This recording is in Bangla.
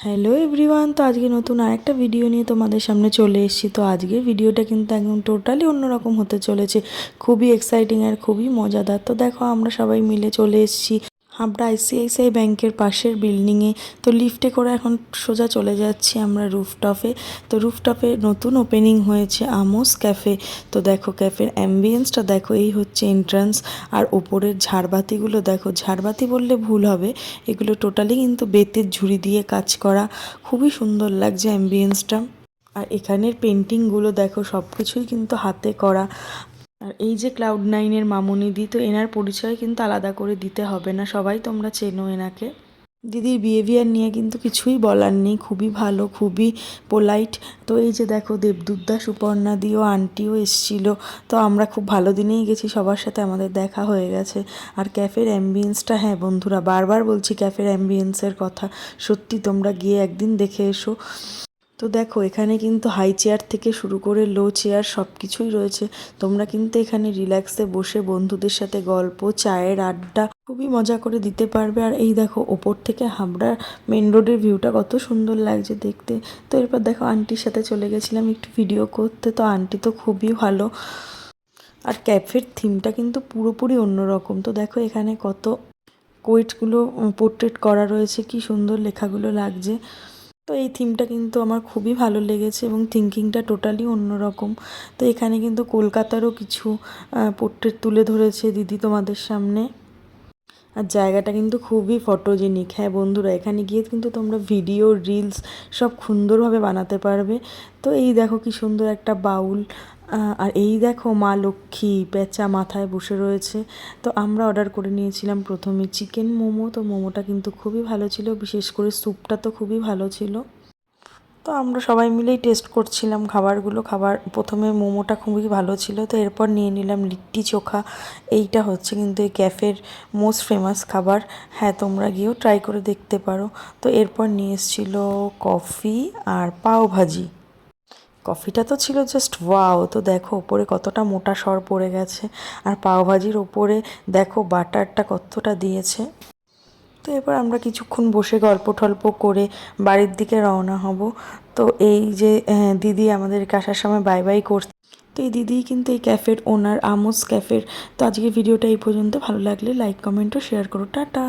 হ্যালো এভরিওয়ান, তো আজকে নতুন আরেকটা ভিডিও নিয়ে তোমাদের সামনে চলে এসেছি। তো আজকের ভিডিওটা কিন্তু একদম টোটালি অন্যরকম হতে চলেছে। খুবই এক্সাইটিং আর খুবই মজাদার। তো দেখো, আমরা সবাই মিলে চলে এসেছি। আমরা আইসিআইসিআই ব্যাংকের পাশের বিল্ডিংয়ে, তো লিফটে করে এখন সোজা চলে যাচ্ছি আমরা রুফটপে। তো রুফটপে নতুন ওপেনিং হয়েছে আমোস ক্যাফে। তো দেখো ক্যাফের অ্যাম্বিয়েন্সটা, দেখো এই হচ্ছে এন্ট্রান্স। আর ওপরের ঝাড়বাতিগুলো, দেখো ঝাড়বাতি বললে ভুল হবে, এগুলো টোটালি কিন্তু বেতের ঝুড়ি দিয়ে কাজ করা। খুবই সুন্দর লাগছে অ্যাম্বিয়েন্সটা। আর এখানের পেন্টিংগুলো, দেখো সব কিছুই কিন্তু হাতে করা। আর এই যে ক্লাউড নাইনের মামুনিদি তো এনার পরিচয় কিন্তু আলাদা করে দিতে হবে না। সবাই তোমরা চেনো এনাকে। দিদির বিহেভিয়ার নিয়ে কিন্তু কিছুই বলার নেই। খুবই ভালো, খুবই পোলাইট তো এই যে দেখো দেবদুদ্দা সুপর্ণা দিও আন্টিও এসছিল। তো আমরা খুব ভালো দিনেই গেছি। সবার সাথে আমাদের দেখা হয়ে গেছে। আর ক্যাফের অ্যাম্বিয়েন্সটা হ্যাঁ বন্ধুরা, বারবার বলছি ক্যাফের অ্যাম্বিয়েন্সের কথা। সত্যি তোমরা গিয়ে একদিন দেখে এসো। তো দেখো, এখানে কিন্তু হাই চেয়ার থেকে শুরু করে লো চেয়ার সব কিছুই রয়েছে। তোমরা কিন্তু এখানে রিল্যাক্সে বসে বন্ধুদের সাথে গল্প, চায়ের আড্ডা খুবই মজা করে দিতে পারবে। আর এই দেখো, ওপর থেকে হাবড়ার মেন রোডের ভিউটা কত সুন্দর লাগছে দেখতে। তো এরপর দেখো আন্টির সাথে চলে গেছিলাম একটু ভিডিও করতে। তো আন্টি তো খুবই ভালো। আর ক্যাফের থিমটা কিন্তু পুরোপুরি অন্যরকম। তো দেখো, এখানে কত কোয়েটগুলো পোর্ট্রেট করা রয়েছে। কি সুন্দর লেখাগুলো লাগছে। তো এই থিমটা কিন্তু আমার খুবই ভালো লেগেছে এবং থিঙ্কিংটা টোটালি অন্যরকম। তো এখানে কিন্তু কলকাতারও কিছু পোর্ট্রেট তুলে ধরেছে দিদি তোমাদের সামনে। আর জায়গাটা কিন্তু খুবই ফটোজেনিক হ্যাঁ বন্ধুরা, এখানে গিয়ে কিন্তু তোমরা ভিডিও রিলস সব সুন্দরভাবে বানাতে পারবে। তো এই দেখো কি সুন্দর একটা বাউল। আর এই দেখো মা লক্ষ্মী পেঁচা মাথায় বসে রয়েছে। তো আমরা অর্ডার করে নিয়েছিলাম প্রথমে চিকেন মোমো। তো মোমোটা কিন্তু খুবই ভালো ছিল, বিশেষ করে স্যুপটা তো খুবই ভালো ছিল। তো আমরা সবাই মিলেই টেস্ট করছিলাম খাবারগুলো। খাবার, প্রথমে মোমোটা খুবই ভালো ছিল, তো এরপর নিয়ে নিলাম লিট্টি চোখা। এইটা হচ্ছে কিন্তু এই ক্যাফের মোস্ট ফেমাস খাবার। হ্যাঁ তোমরা গিয়েও ট্রাই করে দেখতে পারো। তো এরপর নিয়ে এসেছিল কফি আর পাও ভাজি। কফিটা তো ছিল জাস্ট ওয়াও তো দেখো ওপরে কতটা মোটা সর পড়ে গেছে। আর পাওভাজির ওপরে দেখো বাটারটা কতটা দিয়েছে। তো এরপর আমরা কিছুক্ষণ বসে গল্প টল্প করে বাড়ির দিকে রওনা হব। তো এই যে দিদি আমাদেরকে আসার সময় বাই বাই করছে। তো এই দিদি কিন্তু এই ক্যাফের ওনার, আমোস ক্যাফের। তো আজকের ভিডিওটা এই পর্যন্ত। ভালো লাগলে লাইক কমেন্ট ও শেয়ার করো। টাটা!